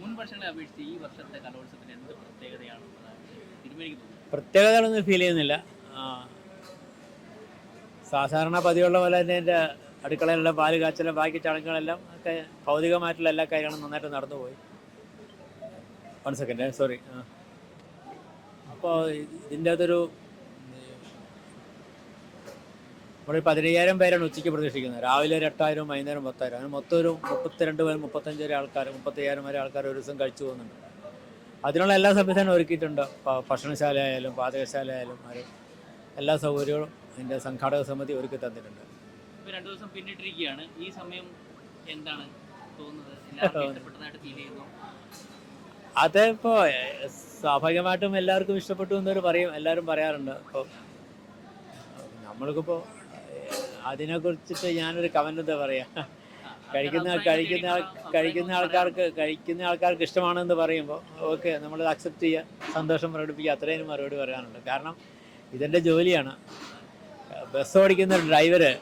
മുൻ വർഷങ്ങളെ ഈ വർഷത്തെ തോന്നുന്നു. പ്രത്യേകതകളൊന്നും ഫീൽ ചെയ്യുന്നില്ല. സാധാരണ പതിവുള്ള പോലെ തന്നെ എന്റെ അടുക്കളയിലുള്ള പാൽ കാച്ചലും ബാക്കി ചടങ്ങുകളെല്ലാം ഒക്കെ ഭൗതികമായിട്ടുള്ള എല്ലാ കാര്യങ്ങളും നന്നായിട്ട് നടന്നുപോയി. വൺ സെക്കൻഡ് സോറി അപ്പോൾ ഇതിന്റെ അകത്തൊരു നമ്മളൊരു പതിനയ്യായിരം പേരാണ് ഉച്ചയ്ക്ക് പ്രതീക്ഷിക്കുന്നത്. രാവിലെ ഒരു എട്ടായിരം വൈകുന്നേരം പത്തായിരം. അങ്ങനെ മൊത്തം ഒരു മുപ്പത്തിരണ്ട് വരെ മുപ്പത്തഞ്ച് വരെ ആൾക്കാർ മുപ്പത്തയ്യായിരം വരെ ആൾക്കാർ ഒരു ദിവസം കഴിച്ചു പോകുന്നുണ്ട്. അതിനുള്ള എല്ലാ സംവിധാനവും ഒരുക്കിയിട്ടുണ്ട്. ഭക്ഷണശാല ആയാലും പാചകശാല ആയാലും അവർ എല്ലാ സൗകര്യങ്ങളും അതിന്റെ സംഘാടക സമിതി ഒരുക്കി തന്നിട്ടുണ്ട്. രണ്ടു ദിവസം പിന്നിട്ടിരിക്കുകയാണ്. ഈ സമയം എന്താണ് അത് ഇപ്പോൾ സ്വാഭാവികമായിട്ടും എല്ലാവർക്കും ഇഷ്ടപ്പെട്ടു എന്നൊരു പറയും എല്ലാവരും പറയാറുണ്ട്. അപ്പോൾ നമ്മൾക്കിപ്പോൾ അതിനെക്കുറിച്ചിട്ട് ഞാനൊരു കമന്റ് എന്താ പറയുക കഴിക്കുന്ന കഴിക്കുന്ന കഴിക്കുന്ന ആൾക്കാർക്ക് കഴിക്കുന്ന ആൾക്കാർക്ക് ഇഷ്ടമാണെന്ന് പറയുമ്പോൾ ഓക്കെ നമ്മൾ അക്സെപ്റ്റ് ചെയ്യുക സന്തോഷം പ്രകടിപ്പിക്കുക. അത്രയും മറുപടി പറയാനുണ്ട്. കാരണം ഇതെന്റെ ജോലിയാണ്. ബസ് ഓടിക്കുന്ന ഡ്രൈവര്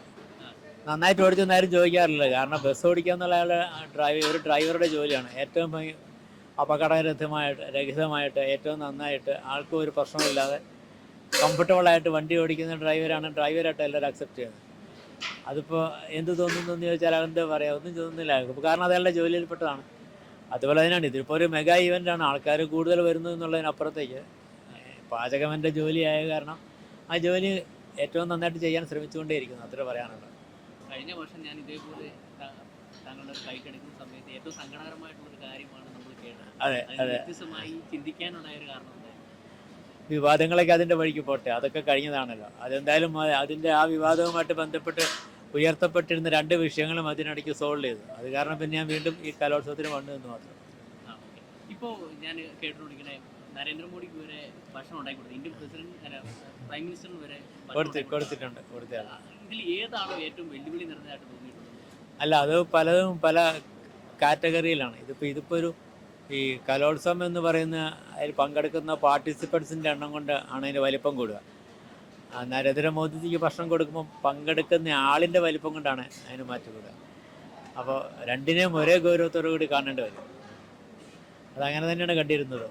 നന്നായിട്ട് ഓടിച്ചെന്ന് ആരും ചോദിക്കാറില്ല. കാരണം ബസ് ഓടിക്കുക എന്നുള്ള ഡ്രൈവർ ഒരു ഡ്രൈവറുടെ ജോലിയാണ്. ഏറ്റവും അപകടരഹിതമായിട്ട് രഹിതമായിട്ട് ഏറ്റവും നന്നായിട്ട് ആൾക്കും ഒരു പ്രശ്നമില്ലാതെ കംഫർട്ടബിളായിട്ട് വണ്ടി ഓടിക്കുന്ന ഡ്രൈവറാണ് ഡ്രൈവറായിട്ട് എല്ലാവരും അക്സെപ്റ്റ് ചെയ്യുന്നത്. അതിപ്പോൾ എന്ത് തോന്നുന്നു എന്ന് ചോദിച്ചാൽ എന്താ പറയുക ഒന്നും തോന്നുന്നില്ല. കാരണം അതെല്ലാം ജോലിയിൽപ്പെട്ടതാണ്. അതുപോലെ തന്നെയാണ് ഇതിപ്പോൾ ഒരു മെഗാ ഇവന്റാണ് ആൾക്കാർ കൂടുതൽ വരുന്നു എന്നുള്ളതിനപ്പുറത്തേക്ക് പാചകം എന്റെ ജോലിയായ കാരണം ആ ജോലി ഏറ്റവും നന്നായിട്ട് ചെയ്യാൻ ശ്രമിച്ചുകൊണ്ടേയിരിക്കുന്നു അത്ര പറയാനുള്ളത് കഴിഞ്ഞ വർഷം ഞാൻ ഇതേപോലെ താങ്കളുടെ ഫ്ലൈറ്റ് എടുക്കുന്ന സമയത്ത് ഏറ്റവും സങ്കടകരമായിട്ടുള്ള ഒരു കാര്യമാണ് നമ്മൾ കേട്ടത്. അതെ വ്യത്യസ്തമായി ചിന്തിക്കാനുണ്ടായ ഒരു കാരണം? വിവാദങ്ങളൊക്കെ അതിന്റെ വഴിക്ക് പോട്ടെ. അതൊക്കെ കഴിഞ്ഞതാണല്ലോ. അതെന്തായാലും അതിന്റെ അതിന്റെ ആ വിവാദവുമായിട്ട് ബന്ധപ്പെട്ട് ഉയർത്തപ്പെട്ടിരുന്ന രണ്ട് വിഷയങ്ങളും അതിനിടയ്ക്ക് സോൾവ് ചെയ്തു. അത് കാരണം പിന്നെ ഞാൻ വീണ്ടും ഈ കലോത്സവത്തിന് വന്നു എന്ന് മാത്രം. ഇപ്പോൾ ഇപ്പോ ഞാൻ കേട്ടുകൊണ്ടിരിക്കണേ നരേന്ദ്രമോദിക്ക് വരെ ഭക്ഷണം ഉണ്ടാക്കി കൊടുത്തു ഇന്ത്യൻ പ്രസിഡന്റ് അല്ല, പ്രൈം മിനിസ്റ്ററിന് വരെ കൊടുത്തിട്ടുണ്ട്. ഇതിൽ ഏതാണോ ഏറ്റവും വെല്ലുവിളി നിറഞ്ഞതായിട്ട് തോന്നിയിട്ടുള്ളത്? അല്ല അത് പലതും പല കാറ്റഗറിയിലാണ്. ഇതിപ്പോൾ ഇതിപ്പോൾ ഒരു ഈ കലോത്സവം എന്ന് പറയുന്ന അതിൽ പങ്കെടുക്കുന്ന പാർട്ടിസിപ്പൻസിന്റെ എണ്ണം കൊണ്ട് ആണ് അതിന്റെ വലിപ്പം കൂടുക. നരേന്ദ്രമോദിജിക്ക് ഭക്ഷണം കൊടുക്കുമ്പോൾ പങ്കെടുക്കുന്ന ആളിന്റെ വലിപ്പം കൊണ്ടാണ് അതിന് മാറ്റം കൂടുക. അപ്പോൾ രണ്ടിനെയും ഒരേ ഗൗരവത്തോടു കൂടി കാണേണ്ടി വരും. അതങ്ങനെ തന്നെയാണ് കണ്ടിരുന്നത്.